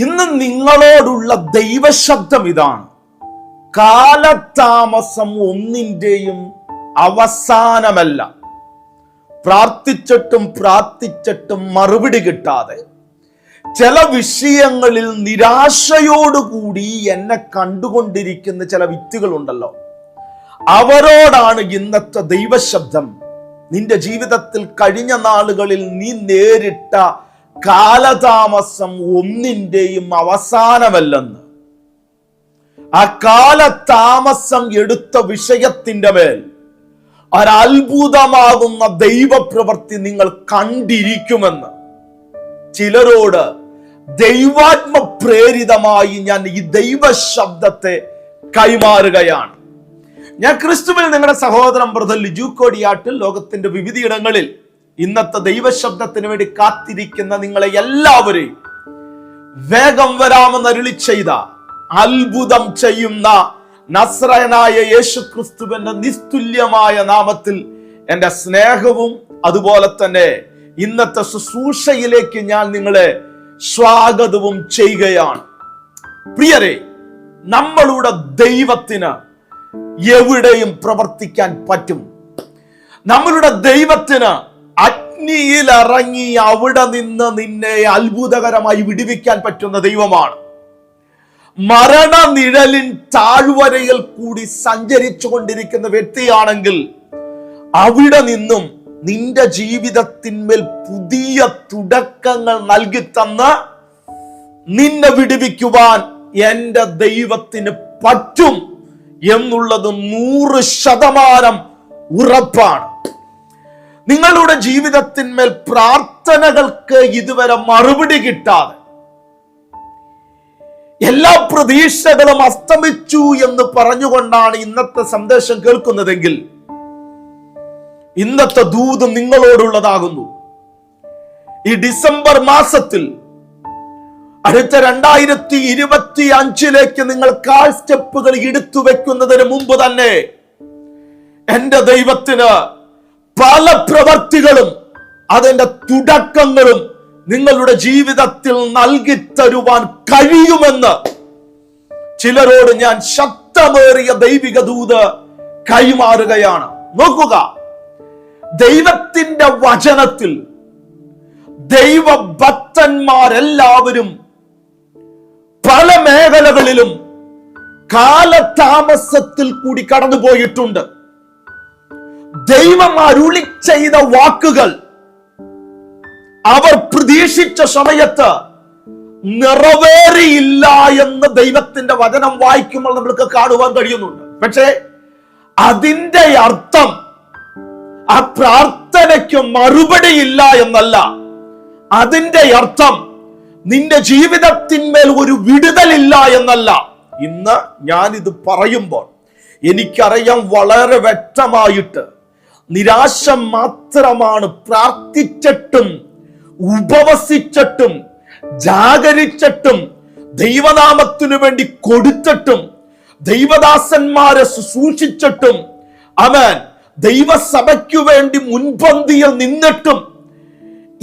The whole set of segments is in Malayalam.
ഇന്ന് നിങ്ങളോടുള്ള ദൈവശബ്ദം ഇതാണ്. കാലതാമസം ഒന്നിന്റെയും അവസാനമല്ല. പ്രാർത്ഥിച്ചിട്ടും പ്രാർത്ഥിച്ചിട്ടും മറുപടി കിട്ടാതെ. ചില വിഷയങ്ങളിൽ നിരാശയോടുകൂടി എന്നെ കണ്ടുകൊണ്ടിരിക്കുന്ന ചില വ്യക്തികളുണ്ടല്ലോ. അവരോടാണ് ഇന്നത്തെ ദൈവശബ്ദം. നിന്റെ ജീവിതത്തിൽ കഴിഞ്ഞ നാളുകളിൽ നീ നേരിട്ട കാലതാമസം ഒന്നിന്റെയും അവസാനമല്ലെന്ന്. ആ കാലതാമസം എടുത്ത വിഷയത്തിന്റെ മേൽ ഒരത്ഭുതമാകുന്ന ദൈവപ്രവൃത്തി നിങ്ങൾ കണ്ടിരിക്കുമെന്ന്. ചിലരോട് ദൈവാത്മ പ്രേരിതമായി ഞാൻ ഈ ദൈവ ശബ്ദത്തെ കൈമാറുകയാണ്. ഞാൻ ക്രിസ്തുവിൽ നിങ്ങളുടെ സഹോദരൻ ബ്രദർ ലിജു കോടിയാട്ടിൽ ലോകത്തിന്റെ വിവിധയിടങ്ങളിൽ ഇന്നത്തെ ദൈവശബ്ദത്തിന് വേണ്ടി കാത്തിരിക്കുന്ന നിങ്ങളെ എല്ലാവരെയും വേഗം വരാമെന്ന് അരുളി ചെയ്ത അത്ഭുതം ചെയ്യുന്ന നസ്രയനായ യേശു ക്രിസ്തുവിന്റെ നിസ്തുല്യമായ നാമത്തിൽ എന്റെ സ്നേഹവും അതുപോലെ തന്നെ ഇന്നത്തെ ശുശ്രൂഷയിലേക്ക് ഞാൻ നിങ്ങളെ സ്വാഗതവും ചെയ്യുകയാണ്. പ്രിയരെ നമ്മളുടെ ദൈവത്തിന് എവിടെയും പ്രവർത്തിക്കാൻ പറ്റും. നമ്മളുടെ ദൈവത്തിന് അഗ്നിയിൽ ഇറങ്ങി അവിടെ നിന്ന് നിന്നെ അത്ഭുതകരമായി വിടുവിക്കാൻ പറ്റുന്ന ദൈവമാണ്. മരണനിഴലിൻ താഴ്വരയിൽ കൂടി സഞ്ചരിച്ചു കൊണ്ടിരിക്കുന്ന വ്യക്തിയാണെങ്കിൽ അവിടെ നിന്നും നിന്റെ ജീവിതത്തിന്മേൽ പുതിയ തുടക്കങ്ങൾ നൽകി തന്ന് നിന്നെ വിടുവിക്കുവാൻ എന്റെ ദൈവത്തിന് പറ്റും എന്നുള്ളത് നൂറ് ശതമാനം ഉറപ്പാണ്. നിങ്ങളുടെ ജീവിതത്തിന്മേൽ പ്രാർത്ഥനകൾക്ക് ഇതുവരെ മറുപടി കിട്ടാതെ എല്ലാ പ്രതീക്ഷകളും അസ്തമിച്ചു എന്ന് പറഞ്ഞുകൊണ്ടാണ് ഇന്നത്തെ സന്ദേശം കേൾക്കുന്നതെങ്കിൽ ഇന്നത്തെ ദൂത് നിങ്ങളോടുള്ളതാകുന്നു. ഈ ഡിസംബർ മാസത്തിൽ അടുത്ത രണ്ടായിരത്തി ഇരുപത്തി അഞ്ചിലേക്ക് നിങ്ങൾ കാൽ സ്റ്റെപ്പുകൾ എടുത്തു വെക്കുന്നതിന് മുമ്പ് തന്നെ എന്റെ ദൈവത്തിന് പല പ്രവർത്തികളും അതിന്റെ തുടക്കങ്ങളും നിങ്ങളുടെ ജീവിതത്തിൽ നൽകി തരുവാൻ കഴിയുമെന്ന് ചിലരോട് ഞാൻ ശക്തമേറിയ ദൈവിക ദൂത് കൈമാറുകയാണ്. നോക്കുക. ദൈവത്തിന്റെ വചനത്തിൽ ദൈവഭക്തന്മാരെല്ലാവരും പല മേഖലകളിലും കാലതാമസത്തിൽ കൂടി കടന്നുപോയിട്ടുണ്ട്. ദൈവം അരുളി ചെയ്ത വാക്കുകൾ. അവർ പ്രതീക്ഷിച്ച സമയത്ത് നിറവേറിയില്ല എന്ന് ദൈവത്തിന്റെ വചനം വായിക്കുമ്പോൾ നമ്മൾക്ക് കാണുവാൻ കഴിയുന്നുണ്ട്. പക്ഷേ അതിന്റെ അർത്ഥം ആ പ്രാർത്ഥനയ്ക്ക് മറുപടിയില്ല എന്നല്ല. അതിന്റെ അർത്ഥം നിന്റെ ജീവിതത്തിന്മേൽ ഒരു വിടുതലില്ല എന്നല്ല. ഇന്ന് ഞാൻ ഇത് പറയുമ്പോൾ എനിക്കറിയാം വളരെ വ്യക്തമായിട്ട് നിരാശ മാത്രമാണ് പ്രാർത്ഥിച്ചിട്ടും ഉപവസിച്ചിട്ടും ജാഗരിച്ചിട്ടും ദൈവനാമത്തിനു വേണ്ടി കൊടുത്തിട്ടും ദൈവദാസന്മാരെ ശുശ്രൂഷിച്ചിട്ടും അവൻ ദൈവസഭയ്ക്കു വേണ്ടി മുൻപന്തിയിൽ നിന്നിട്ടും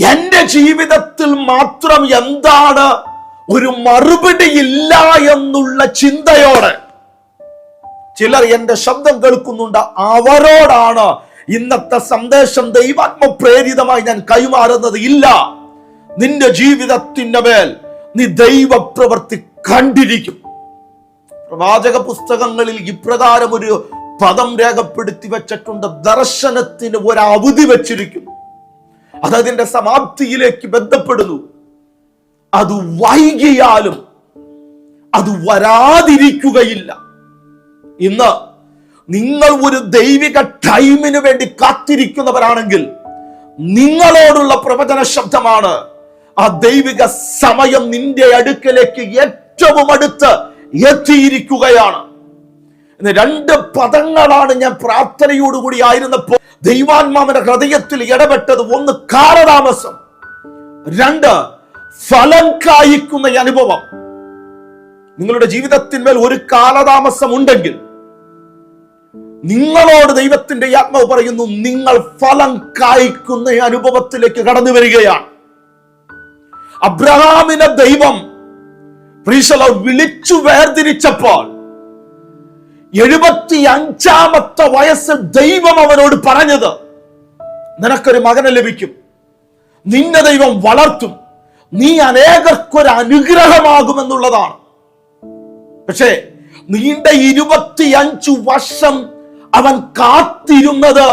എന്റെ ജീവിതത്തിൽ മാത്രം എന്താണ് ഒരു മറുപടി ഇല്ല എന്നുള്ള ചിന്തയോടെ ചിലർ എന്റെ ശബ്ദം കേൾക്കുന്നുണ്ട്. അവരോടാണ് ഇന്നത്തെ സന്ദേശം ദൈവാത്മ പ്രേരിതമായി ഞാൻ കൈമാറുന്നത് ഇല്ല. നിന്റെ ജീവിതത്തിന്റെ മേൽ നീ ദൈവപ്രവൃത്തി കണ്ടിരിക്കും. പ്രവാചക പുസ്തകങ്ങളിൽ ഇപ്രകാരം ഒരു പദം രേഖപ്പെടുത്തി വെച്ചിട്ടുണ്ട്. ദർശനത്തിന് ഒരു അവധി വെച്ചിരിക്കുന്നു അതതിന്റെ സമാപ്തിയിലേക്ക് ബന്ധപ്പെടുന്നു. അത് വൈകിയാലും അത് വരാതിരിക്കുകയില്ല. ഇന്ന് നിങ്ങൾ ഒരു ദൈവിക ടൈമിന് വേണ്ടി കാത്തിരിക്കുന്നവരാണെങ്കിൽ നിങ്ങളോടുള്ള പ്രവചന ശബ്ദമാണ് ആ ദൈവിക സമയം നിന്റെ അടുക്കലേക്ക് ഏറ്റവും അടുത്ത് എത്തിയിരിക്കുകയാണ്. രണ്ട് പദങ്ങളാണ് ഞാൻ പ്രാർത്ഥനയോടുകൂടി ആയിരുന്നപ്പോൾ ദൈവാത്മാവിന്റെ ഹൃദയത്തിൽ ഇടപെട്ടത്. ഒന്ന് കാലതാമസം രണ്ട് ഫലം കായ്ക്കുന്ന അനുഭവം. നിങ്ങളുടെ ജീവിതത്തിന്മേൽ ഒരു കാലതാമസം ഉണ്ടെങ്കിൽ നിങ്ങളോട് ദൈവത്തിന്റെ ആത്മാവ് പറയുന്നു നിങ്ങൾ ഫലം കായ്ക്കുന്ന അനുഭവത്തിലേക്ക് കടന്നു വരികയാണ്. അബ്രഹാമിനെ ദൈവം വിളിച്ചു വേർതിരിച്ചപ്പോൾ എഴുപത്തി അഞ്ചാമത്തെ വയസ്സിൽ ദൈവം അവനോട് പറഞ്ഞത് നിനക്കൊരു മകനെ ലഭിക്കും. നിന്റെ ദൈവം വളർത്തും. നീ അനേകർക്കൊരു അനുഗ്രഹമാകുമെന്നുള്ളതാണ്. പക്ഷേ നീണ്ട ഇരുപത്തിയഞ്ചു വർഷം അവൻ കാത്തിരുന്നത്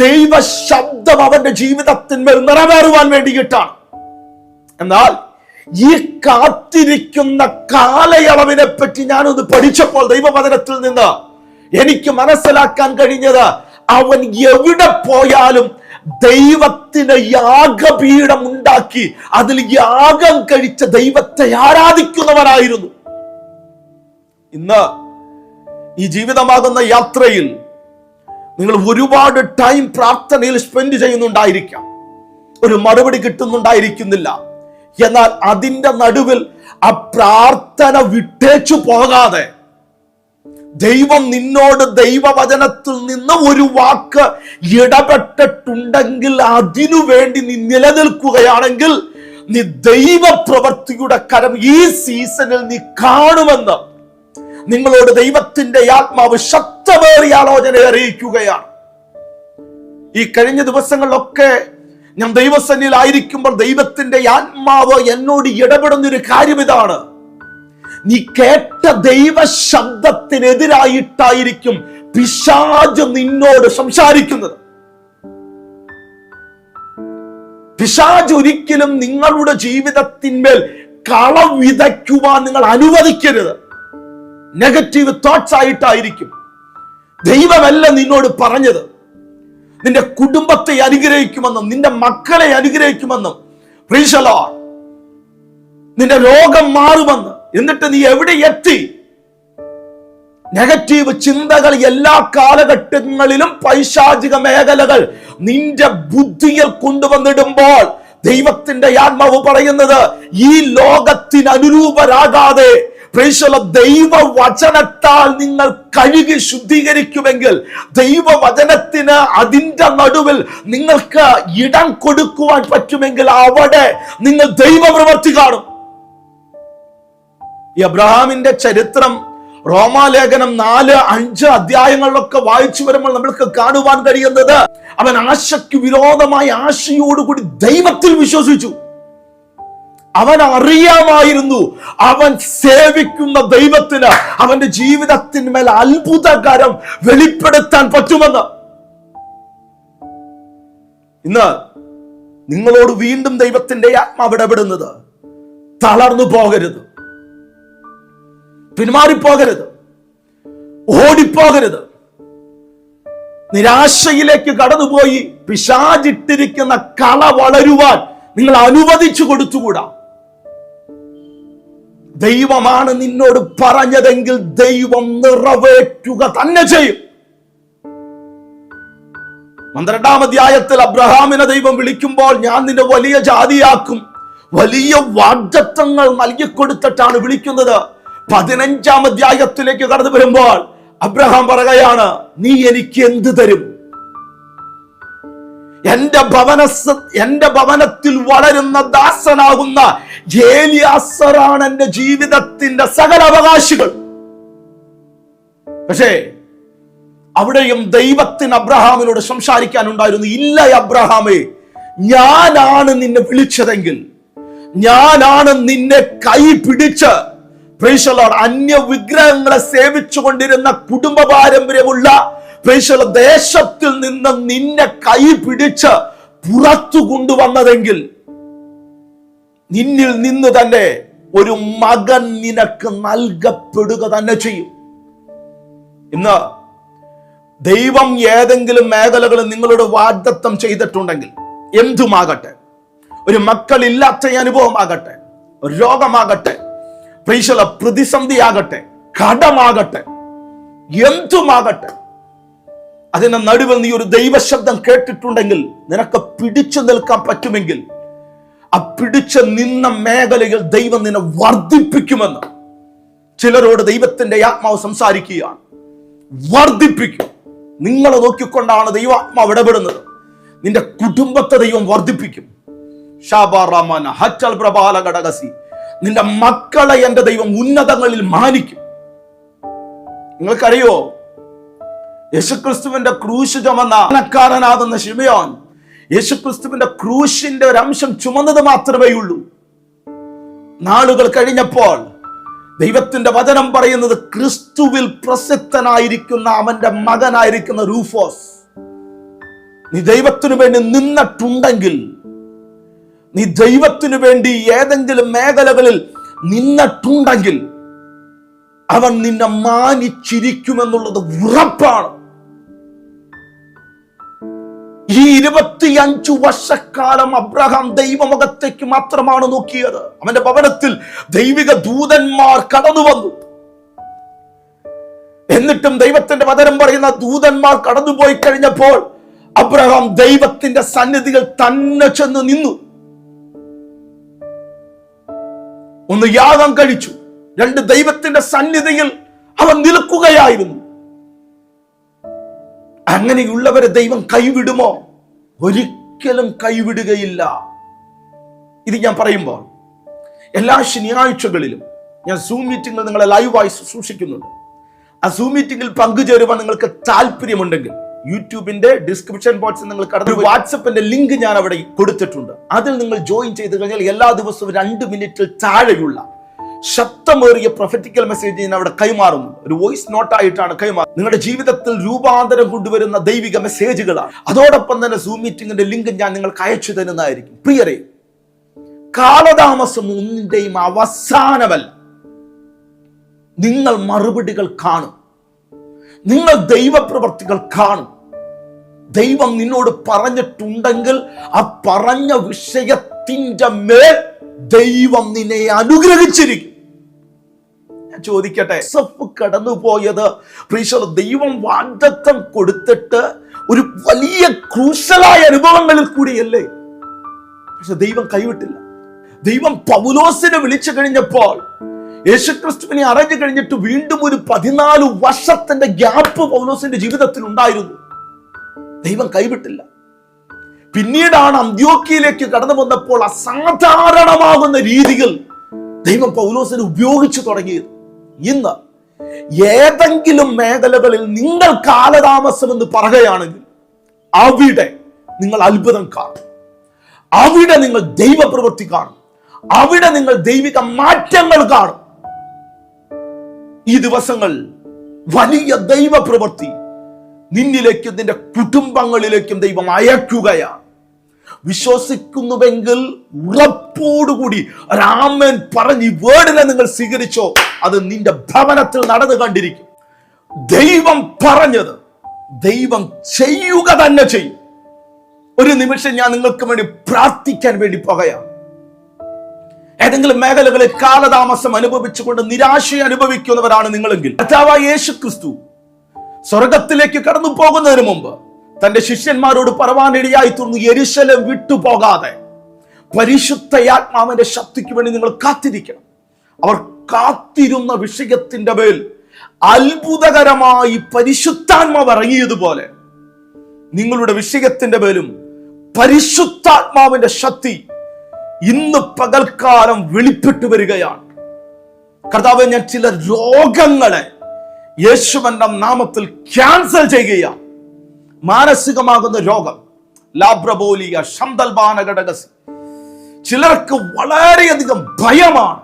ദൈവ ശബ്ദം അവന്റെ ജീവിതത്തിന്മേൽ നിറവേറുവാൻ വേണ്ടിയിട്ടാണ്. എന്നാൽ ഈ കാത്തിരിക്കുന്ന കാലയളവിനെ പറ്റി ഞാനൊന്ന് പഠിച്ചപ്പോൾ ദൈവവചനത്തിൽ നിന്ന് എനിക്ക് മനസ്സിലാക്കാൻ കഴിഞ്ഞത് അവൻ എവിടെ പോയാലും ദൈവത്തിന് യാഗപീഠം ഉണ്ടാക്കി അതിൽ യാഗം കഴിച്ച ദൈവത്തെ ആരാധിക്കുന്നവനായിരുന്നു. ഇന്ന് ഈ ജീവിതമാകുന്ന യാത്രയിൽ നിങ്ങൾ ഒരുപാട് ടൈം പ്രാർത്ഥനയിൽ സ്പെൻഡ് ചെയ്യുന്നുണ്ടായിരിക്കാം. ഒരു മറുപടി കിട്ടുന്നുണ്ടായിരിക്കുന്നില്ല. എന്നാൽ അതിന്റെ നടുവിൽ ആ പ്രാർത്ഥന വിട്ടേച്ചു പോകാതെ ദൈവം നിന്നോട് ദൈവവചനത്തിൽ നിന്ന് ഒരു വാക്ക് ഇടപെട്ടിട്ടുണ്ടെങ്കിൽ അതിനു വേണ്ടി നീ നിലനിൽക്കുകയാണെങ്കിൽ നീ ദൈവപ്രവർത്തിയുടെ കരം ഈ സീസണിൽ നീ കാണുമെന്ന് നിങ്ങളോട് ദൈവത്തിന്റെ ആത്മാവ് ശക്തമേറിയ ആലോചന അറിയിക്കുകയാണ്. ഈ കഴിഞ്ഞ ദിവസങ്ങളിലൊക്കെ ഞാൻ ദൈവസന്നിലായിരിക്കുമ്പോൾ ദൈവത്തിന്റെ ആത്മാവ് എന്നോട് ഇടപെടുന്ന ഒരു കാര്യം ഇതാണ്. നീ കേട്ട ദൈവ ശബ്ദത്തിനെതിരായിട്ടായിരിക്കും പിശാജ് നിന്നോട് സംസാരിക്കുന്നത്. പിശാജ് ഒരിക്കലും നിങ്ങളുടെ ജീവിതത്തിന്മേൽ കള വിതയ്ക്കുവാൻ നിങ്ങൾ അനുവദിക്കരുത്. നെഗറ്റീവ് തോട്ട്സ് ആയിട്ടായിരിക്കും. ദൈവമല്ല നിന്നോട് പറഞ്ഞത്. നിന്റെ കുടുംബത്തെ അനുഗ്രഹിക്കുമെന്നും നിന്റെ മക്കളെ അനുഗ്രഹിക്കുമെന്നും. പ്രീശലോ നിന്റെ രോഗം മാറുമെന്ന്. എന്നിട്ട് നീ എവിടെ എത്തി? നെഗറ്റീവ് ചിന്തകൾ എല്ലാ കാലഘട്ടങ്ങളിലും പൈശാചിക മേഖലകൾ നിന്റെ ബുദ്ധിയിൽ കൊണ്ടുവന്നിടുമ്പോൾ ദൈവത്തിന്റെ ആത്മാവ് പറയുന്നത് ഈ ലോകത്തിന് അനുരൂപരാകാതെ പ്രേക്ഷല ദൈവവചനത്താൽ നിങ്ങൾ കഴുകി ശുദ്ധീകരിക്കുമെങ്കിൽ ദൈവ ദൈവവചനത്തിന് അതിന്റെ നടുവിൽ നിങ്ങൾക്ക് ഇടം കൊടുക്കുവാൻ പറ്റുമെങ്കിൽ അവിടെ നിങ്ങൾ ദൈവപ്രവർത്തി കാണും. ഈ അബ്രഹാമിന്റെ ചരിത്രം റോമാലേഖനം നാല് അഞ്ച് അധ്യായങ്ങളിലൊക്കെ വായിച്ചു വരുമ്പോൾ നമ്മൾക്ക് കാണുവാൻ കഴിയുന്നത് അവൻ ആശയ്ക്ക് വിരോധമായ ആശയോടുകൂടി ദൈവത്തിൽ വിശ്വസിച്ചു. അവൻ അറിയാമായിരുന്നു. അവൻ സേവിക്കുന്ന ദൈവത്തിന് അവന്റെ ജീവിതത്തിന്മേൽ അത്ഭുതകരം വെളിപ്പെടുത്താൻ പറ്റുമെന്ന്. ഇന്ന് നിങ്ങളോട് വീണ്ടും ദൈവത്തിന്റെ ആത്മാവ് ഇടപെടുന്നത് തളർന്നു പോകരുത്. പിന്മാറിപ്പോകരുത്. ഓടിപ്പോകരുത്. നിരാശയിലേക്ക് കടന്നുപോയി പിശാചിട്ടിരിക്കുന്ന കള വളരുവാൻ നിങ്ങൾ അനുവദിച്ചു കൊടുത്തുകൂടാ? ദൈവമാണ് നിന്നോട് പറഞ്ഞതെങ്കിൽ ദൈവം നിറവേറ്റുക തന്നെ ചെയ്യും. പന്ത്രണ്ടാം അധ്യായത്തിൽ അബ്രഹാമിനെ ദൈവം വിളിക്കുമ്പോൾ ഞാൻ നിന്നെ വലിയ ജാതിയാക്കും. വലിയ വാഗ്ദത്വങ്ങൾ നൽകിക്കൊടുത്തിട്ടാണ് വിളിക്കുന്നത്. പതിനഞ്ചാം അധ്യായത്തിലേക്ക് കടന്നു വരുമ്പോൾ അബ്രഹാം പറയുകയാണ് നീ എനിക്ക് എന്ത് തരും? എന്റെ ഭവന എന്റെ ഭവനത്തിൽ വളരുന്ന ദാസനാകുന്ന ജേലിയാസറാണ് എന്റെ ജീവിതത്തിന്റെ സകല അവകാശികൾ. പക്ഷേ അവിടെയും ദൈവത്തിന് അബ്രഹാമിനോട് സംസാരിക്കാനുണ്ടായിരുന്നു ഇല്ല അബ്രഹാമേ ഞാനാണ് നിന്നെ വിളിച്ചതെങ്കിൽ ഞാനാണ് നിന്നെ കൈ പിടിച്ച് അന്യ വിഗ്രഹങ്ങളെ സേവിച്ചു കൊണ്ടിരുന്ന കുടുംബ പാരമ്പര്യമുള്ള ദേശത്തിൽ നിന്ന് നിന്നെ കൈ പിടിച്ച് പുറത്തു കൊണ്ടുവന്നതെങ്കിൽ നിന്നിൽ നിന്ന് തന്നെ ഒരു മകൻ നിനക്ക് നൽകപ്പെടുക തന്നെ ചെയ്യും. ഇന്ന് ദൈവം ഏതെങ്കിലും മേഖലകളിൽ നിങ്ങളോട് വാഗ്ദത്തം ചെയ്തിട്ടുണ്ടെങ്കിൽ എന്തുമാകട്ടെ? ഒരു മക്കളില്ലാത്ത അനുഭവമാകട്ടെ ഒരു രോഗമാകട്ടെ പ്രതിസന്ധിയാകട്ടെ കടമാകട്ടെ എന്തുമാകട്ടെ? അതിന്റെ നടുവിൽ നീ ഒരു ദൈവശബ്ദം കേട്ടിട്ടുണ്ടെങ്കിൽ നിനക്ക് പിടിച്ചു നിൽക്കാൻ പറ്റുമെങ്കിൽ ആ പിടിച്ച നിന്ന മേഖലയിൽ ദൈവം നിന്നെ വർദ്ധിപ്പിക്കുമെന്ന് ചിലരോട് ദൈവത്തിന്റെ ആത്മാവ് സംസാരിക്കുകയാണ്. വർദ്ധിപ്പിക്കും. നിങ്ങളെ നോക്കിക്കൊണ്ടാണ് ദൈവാത്മാവ് ഇടപെടുന്നത്. നിന്റെ കുടുംബത്തെ ദൈവം വർദ്ധിപ്പിക്കും. ഷാബാറാമന ഹച്ചൽ പ്രഭാല ഘടകസി. നിന്റെ മക്കളെ എന്റെ ദൈവം ഉന്നതങ്ങളിൽ മാനിക്കും. നിങ്ങൾക്കറിയോ? യേശുക്രിസ്തുവിന്റെ ക്രൂശ് ചുമന്ന ണക്കാരനാകുന്ന ഷിമയോൻ യേശുക്രിസ്തുവിന്റെ ക്രൂശിന്റെ ഒരു അംശം ചുമന്നത് മാത്രമേ ഉള്ളൂ. നാളുകൾ കഴിഞ്ഞപ്പോൾ ദൈവത്തിന്റെ വചനം പറയുന്നത് ക്രിസ്തുവിൽ പ്രസിദ്ധനായിരിക്കുന്ന അവന്റെ മകനായിരിക്കുന്ന റൂഫോസ് നീ ദൈവത്തിനു വേണ്ടി നിന്നിട്ടുണ്ടെങ്കിൽ നീ ദൈവത്തിനു വേണ്ടി ഏതെങ്കിലും മേഖലകളിൽ നിന്നിട്ടുണ്ടെങ്കിൽ അവൻ നിന്നെ മാനിച്ചിരിക്കുമെന്നുള്ളത് ഉറപ്പാണ്. ഈ ഇരുപത്തിയഞ്ചു വർഷക്കാലം അബ്രഹാം ദൈവമുഖത്തേക്ക് മാത്രമാണ് നോക്കിയത്. അവന്റെ ഭവനത്തിൽ ദൈവിക ദൂതന്മാർ കടന്നു വന്നു. എന്നിട്ടും ദൈവത്തിന്റെ വചനം പറയുന്ന ദൂതന്മാർ കടന്നുപോയി കഴിഞ്ഞപ്പോൾ അബ്രഹാം ദൈവത്തിന്റെ സന്നിധികൾ തന്നെ ചെന്ന് നിന്നു. ഒന്ന് യാഗം കഴിച്ചു. രണ്ട് ദൈവത്തിന്റെ സന്നിധിയിൽ അവൻ നിൽക്കുകയായിരുന്നു. അങ്ങനെയുള്ളവരെ ദൈവം കൈവിടുമോ? ഒരിക്കലും കൈവിടുകയില്ല. ഇത് ഞാൻ പറയുമ്പോൾ എല്ലാ ശനിയാഴ്ചകളിലും ഞാൻ സൂം മീറ്റിംഗിൽ നിങ്ങളെ ലൈവായി സൂക്ഷിക്കുന്നുണ്ട്. ആ സൂം മീറ്റിംഗിൽ പങ്കുചേരുവാൻ നിങ്ങൾക്ക് താല്പര്യമുണ്ടെങ്കിൽ യൂട്യൂബിന്റെ ഡിസ്ക്രിപ്ഷൻ ബോക്സിൽ നിങ്ങൾ കടന്നു വാട്സപ്പിന്റെ ലിങ്ക് ഞാൻ അവിടെ കൊടുത്തിട്ടുണ്ട്. അതിൽ നിങ്ങൾ ജോയിൻ ചെയ്ത് കഴിഞ്ഞാൽ എല്ലാ ദിവസവും രണ്ട് മിനിറ്റിൽ താഴെയുള്ള ശബ്ദമേറിയ പ്രൊഫറ്റിക്കൽ മെസ്സേജ് ഞാൻ അവിടെ കൈമാറുന്നു. ഒരു വോയിസ് നോട്ടായിട്ടാണ് കൈമാറുന്നത്. നിങ്ങളുടെ ജീവിതത്തിൽ രൂപാന്തരം കൊണ്ടുവരുന്ന ദൈവിക മെസ്സേജുകളാണ് അതോടൊപ്പം തന്നെ സൂം മീറ്റിംഗിന്റെ ലിങ്ക് ഞാൻ നിങ്ങൾക്ക് അയച്ചു തരുന്നതായിരിക്കും. പ്രിയരെ കാലതാമസം ഒന്നിന്റെയും അവസാനമല്ല. നിങ്ങൾ മറുപടികൾ കാണും. നിങ്ങൾ ദൈവപ്രവർത്തികൾ കാണും. ദൈവം നിന്നോട് പറഞ്ഞിട്ടുണ്ടെങ്കിൽ ആ പറഞ്ഞ വിഷയത്തിന്റെ മേൽ ദൈവം നിന്നെ അനുഗ്രഹിച്ചിരിക്കും. ഞാൻ ചോദിക്കട്ടെ? സഫ് കടന്നുപോയത്. പ്രീശോ ദൈവം വാഗ്ദത്തം കൊടുത്തിട്ട് ഒരു വലിയ ക്രൂശലായ അനുഭവങ്ങളിൽ കൂടിയല്ലേ? പക്ഷെ ദൈവം കൈവിട്ടില്ല. ദൈവം പൗലോസിനെ വിളിച്ചു കഴിഞ്ഞപ്പോൾ യേശുക്രിസ്തുവിനെ അറിഞ്ഞു കഴിഞ്ഞിട്ട് വീണ്ടും ഒരു പതിനാല് വർഷത്തിന്റെ ഗ്യാപ്പ് പൗലോസിന്റെ ജീവിതത്തിൽ ഉണ്ടായിരുന്നു. ദൈവം കൈവിട്ടില്ല. പിന്നീടാണ് അന്ത്യോക്കിയിലേക്ക് കടന്നു വന്നപ്പോൾ അസാധാരണമാകുന്ന രീതികൾ ദൈവം പൗലോസിനെ ഉപയോഗിച്ചു തുടങ്ങിയത്. ഇന്ന് ഏതെങ്കിലും മേഖലകളിൽ നിങ്ങൾ കാലതാമസം എന്ന് പറയുകയാണെങ്കിൽ അവിടെ നിങ്ങൾ അത്ഭുതം കാണും. അവിടെ നിങ്ങൾ ദൈവപ്രവൃത്തി കാണും. അവിടെ നിങ്ങൾ ദൈവിക മാറ്റങ്ങൾ കാണും. ഈ ദിവസങ്ങൾ വലിയ ദൈവപ്രവൃത്തി നിന്നിലേക്കും നിന്റെ കുടുംബങ്ങളിലേക്കും ദൈവം അയക്കുകയാണ്. വിശ്വസിക്കുന്നുവെങ്കിൽ ഉറപ്പോടുകൂടി രാമൻ പറഞ്ഞ് ഈ വേർഡിനെ നിങ്ങൾ സ്വീകരിച്ചോ അത് നിന്റെ ഭവനത്തിൽ നടന്നു കണ്ടിരിക്കും. ദൈവം പറഞ്ഞത് ദൈവം ചെയ്യുക തന്നെ ചെയ്യും. ഒരു നിമിഷം ഞാൻ നിങ്ങൾക്ക് വേണ്ടി പ്രാർത്ഥിക്കാൻ വേണ്ടി പോകയാ ഏതെങ്കിലും മേഖലകളിൽ കാലതാമസം അനുഭവിച്ചുകൊണ്ട് നിരാശ അനുഭവിക്കുന്നവരാണ് നിങ്ങളെങ്കിൽ. യേശു ക്രിസ്തു സ്വർഗത്തിലേക്ക് കടന്നു പോകുന്നതിന് മുമ്പ് തന്റെ ശിഷ്യന്മാരോട് പറവാനിടയായി തീർന്നു എരിശലം വിട്ടുപോകാതെ. പരിശുദ്ധയാത്മാവിന്റെ ശക്തിക്ക് വേണ്ടി നിങ്ങൾ കാത്തിരിക്കണം. അവർ കാത്തിരുന്ന വിഷയത്തിന്റെ മേൽ അത്ഭുതകരമായി പരിശുദ്ധാത്മാവ് ഇറങ്ങിയതുപോലെ നിങ്ങളുടെ വിഷയത്തിന്റെ മേലും പരിശുദ്ധാത്മാവിന്റെ ശക്തി ഇന്ന് പകൽക്കാലം വെളിപ്പെട്ടു വരികയാണ്. കർത്താവ് ഞാൻ ചില രോഗങ്ങളെ യേശുവന്റെ നാമത്തിൽ ക്യാൻസൽ ചെയ്യുകയാണ്. മാനസികമാകുന്ന രോഗം. ലാബ്രബോലിയ ശന്തൽബാന ചിലർക്ക് വളരെയധികം ഭയമാണ്.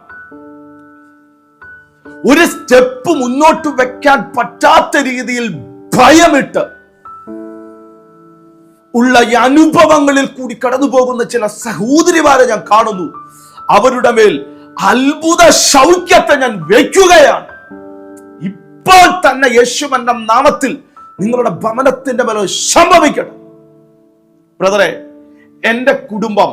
ഒരു സ്റ്റെപ്പ് മുന്നോട്ട് വെക്കാൻ പറ്റാത്ത രീതിയിൽ ഭയമിട്ട് ഉള്ള ഈ അനുഭവങ്ങളിൽ കൂടി കടന്നു പോകുന്ന ചില സഹോദരിമാരെ ഞാൻ കാണുന്നു. അവരുടെ മേൽ അത്ഭുത ശൗക്യത്തെ ഞാൻ വയ്ക്കുകയാണ് ഇപ്പോൾ തന്നെ യേശുമന്നം നാമത്തിൽ നിങ്ങളുടെ ഭവനത്തിന്റെ ബലം സംഭവിക്കട്ടെ ബ്രദറെ എന്റെ കുടുംബം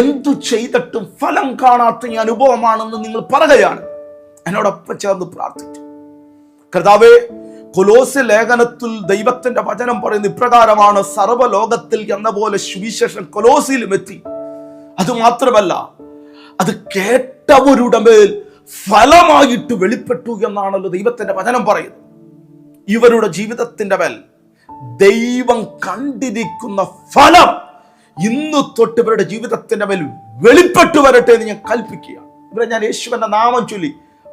എന്തു ചെയ്തിട്ടും ഫലം കാണാത്ത ഈ അനുഭവമാണെന്ന് നിങ്ങൾ പറയുകയാണ്. എന്നോടൊപ്പം ചേർന്ന് പ്രാർത്ഥിച്ചു. കർത്താവേ കൊലോസ് ലേഖനത്തിൽ ദൈവത്തിന്റെ വചനം പറയുന്ന ഇപ്രകാരമാണ് സർവലോകത്തിൽ എന്ന പോലെ സുവിശേഷം കൊലോസിലും എത്തി. അത് മാത്രമല്ല അത് കേട്ടവരുടെ മേൽ ഫലമായിട്ട് വെളിപ്പെട്ടു എന്നാണല്ലോ ദൈവത്തിന്റെ വചനം പറയുന്നത്. ഇവരുടെ ജീവിതത്തിന്റെ മേൽ ദൈവം കണ്ടിരിക്കുന്ന ഫലം ഇന്ന് തൊട്ട് ഇവരുടെ ജീവിതത്തിന്റെ മേൽ വെളിപ്പെട്ടു വരട്ടെ എന്ന് ഞാൻ കൽപ്പിക്കുകയാണ്. ഇവരെ ഞാൻ യേശുവിന്റെ നാമം ചൊല്ലി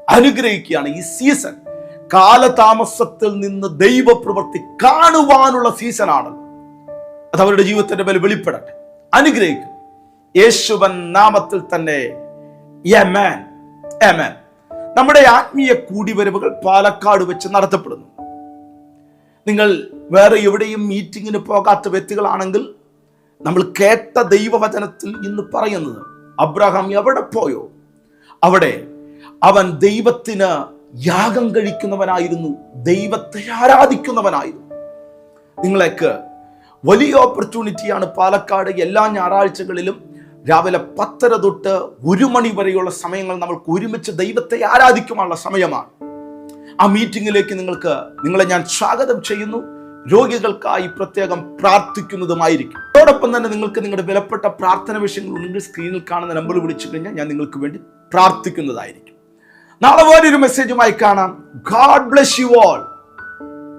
അനുഗ്രഹിക്കുകയാണ്. ഈ സീസൺ കാലതാമസത്തിൽ നിന്ന് ദൈവപ്രവൃത്തി കാണുവാനുള്ള സീസണാണ് അത് അവരുടെ ജീവിതത്തിന്റെ മേൽ വെളിപ്പെടട്ടെ. അനുഗ്രഹിക്കും. യേശുവൻ നാമത്തിൽ തന്നെ യമേൻ യമേൻ നമ്മുടെ ആത്മീയ കൂടിവരവുകൾ പാലക്കാട് വെച്ച് നടത്തപ്പെടുന്നു. നിങ്ങൾ വേറെ എവിടെയും മീറ്റിങ്ങിന് പോകാത്ത വ്യക്തികളാണെങ്കിൽ നമ്മൾ കേട്ട ദൈവവചനത്തിൽ ഇന്ന് പറയുന്നത് അബ്രഹാം എവിടെ പോയോ? അവിടെ അവൻ ദൈവത്തിന് യാഗം കഴിക്കുന്നവനായിരുന്നു ദൈവത്തെ ആരാധിക്കുന്നവനായിരുന്നു. നിങ്ങളേക്ക് വലിയ ഓപ്പർച്യൂണിറ്റിയാണ് പാലക്കാട് എല്ലാ ഞായറാഴ്ചകളിലും രാവിലെ പത്തര തൊട്ട് ഒരു മണി വരെയുള്ള സമയങ്ങൾ നമ്മൾക്ക് ഒരുമിച്ച് ദൈവത്തെ ആരാധിക്കുവാനുള്ള സമയമാണ്. ആ മീറ്റിംഗിലേക്ക് നിങ്ങൾക്ക് നിങ്ങളെ ഞാൻ സ്വാഗതം ചെയ്യുന്നു. രോഗികൾക്കായി പ്രത്യേകം പ്രാർത്ഥിക്കുന്നതുമായിരിക്കും. അതോടൊപ്പം തന്നെ നിങ്ങൾക്ക് നിങ്ങളുടെ വിലപ്പെട്ട പ്രാർത്ഥന വിഷയങ്ങൾ ഉണ്ടെങ്കിൽ സ്ക്രീനിൽ കാണുന്ന നമ്പർ വിളിച്ചു കഴിഞ്ഞാൽ ഞാൻ നിങ്ങൾക്ക് വേണ്ടി പ്രാർത്ഥിക്കുന്നതായിരിക്കും. നാളെ വേറൊരു മെസ്സേജുമായി കാണാം. God bless you all